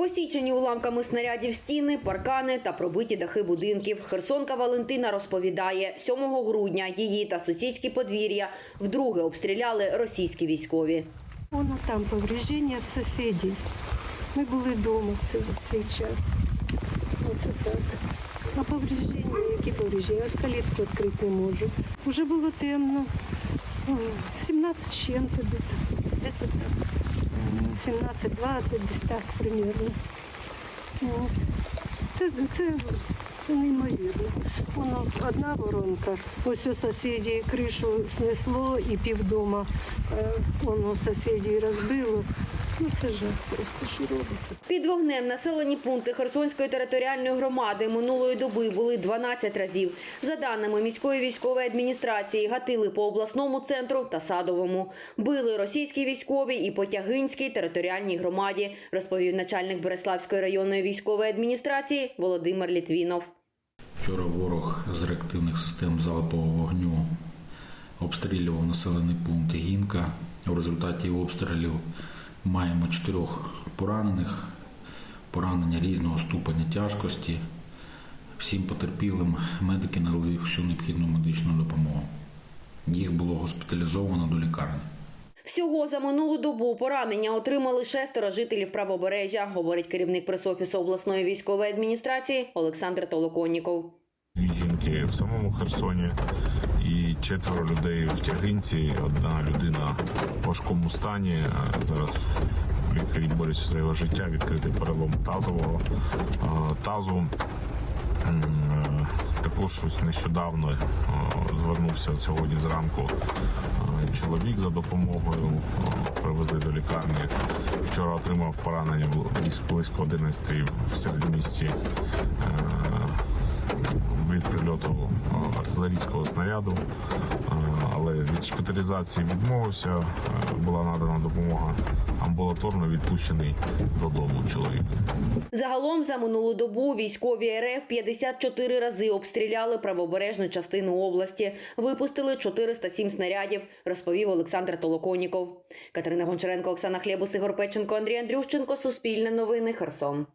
Посічені уламками снарядів стіни, паркани та пробиті дахи будинків. Херсонка Валентина розповідає, 7 грудня її та сусідські подвір'я вдруге обстріляли російські військові. Воно там повреждення в сусідів. Ми були вдома в цей, час. Оце так. А повреждення, які повреждення? Ось калітку відкрити не можу. Уже було темно. М, 17 з чим-то десь. Десь так. 17-20, десь так примерно. Ну, Це, це, це неймовірно. Воно одна воронка. Ось у сусіді кришу снесло і півдома е, воно сусіді розбило. Ну це жах просто що робиться. Під вогнем населені пункти Херсонської територіальної громади минулої доби були 12 разів. За даними міської військової адміністрації, гатили по обласному центру та садовому. Били російські військові і по Тягинській територіальній громаді, розповів начальник Береславської районної військової адміністрації Володимир Літвінов. Вчора ворог з реактивних систем залпового вогню обстрілював населений пункт Гінка. У результаті обстрілів маємо чотирьох поранених, поранення різного ступеня тяжкості. Всім потерпілим медики надали всю необхідну медичну допомогу. Їх було госпіталізовано до лікарні. Всього за минулу добу поранення отримали шестеро жителів правобережжя, говорить керівник пресофісу обласної військової адміністрації Олександр Толоконніков. Дві жінки в самому Херсоні і четверо людей в тягинці. Одна людина в важкому стані. Зараз лікарі борються за його життя. Відкритий перелом тазового тазу. Е, Також нещодавно е, звернувся сьогодні зранку е, чоловік за допомогою. Привезли до лікарні. Вчора отримав поранення близько 11 в середмісті. Прильоту е, артилерійського снаряду, Е, але від шпиталізації відмовився. Е, Була надана допомога амбулаторно відпущений додому чоловік. Загалом за минулу добу військові РФ 54 рази обстріляли правобережну частину області, випустили 407 снарядів, розповів Олександр Толоконіков. Катерина Гончаренко, Оксана Хлєбус, Ігор Печенко, Андрій Андрющенко. Суспільне новини. Херсон.